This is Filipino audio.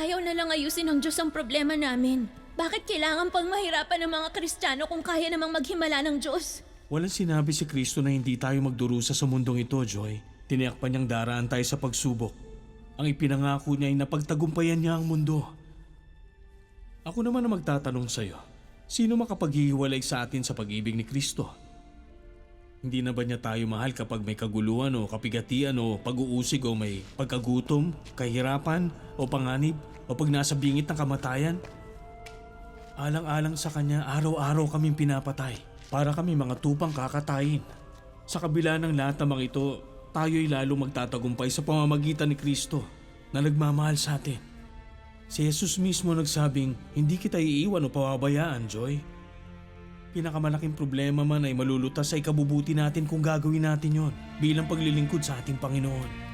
ayaw na lang ayusin ng Diyos ang problema namin? Bakit kailangan pang mahirapan ng mga Kristiyano kung kaya namang maghimala ng Diyos? Walang sinabi si Kristo na hindi tayo magdurusa sa mundong ito, Joy. Tiniyak pa niyang daraan tayo sa pagsubok. Ang ipinangako niya ay napagtagumpayan niya ang mundo. Ako naman ang magtatanong sa'yo, sino makapaghihiwalay sa atin sa pag-ibig ni Kristo? Hindi na ba niya tayo mahal kapag may kaguluhan o kapigatian o pag-uusig o may pagkagutom, kahirapan o panganib o pag nasa bingit ng kamatayan? Alang-alang sa kanya, araw-araw kaming pinapatay para kami mga tupang kakatayin. Sa kabila ng lahat ng mga ito, tayo'y lalong magtatagumpay sa pamamagitan ni Kristo na nagmamahal sa atin. Si Jesus mismo nagsabing, hindi kita iiwan o pababayaan, Joy. Pinakamalaking problema man ay malulutas sa ikabubuti natin kung gagawin natin yon bilang paglilingkod sa ating Panginoon.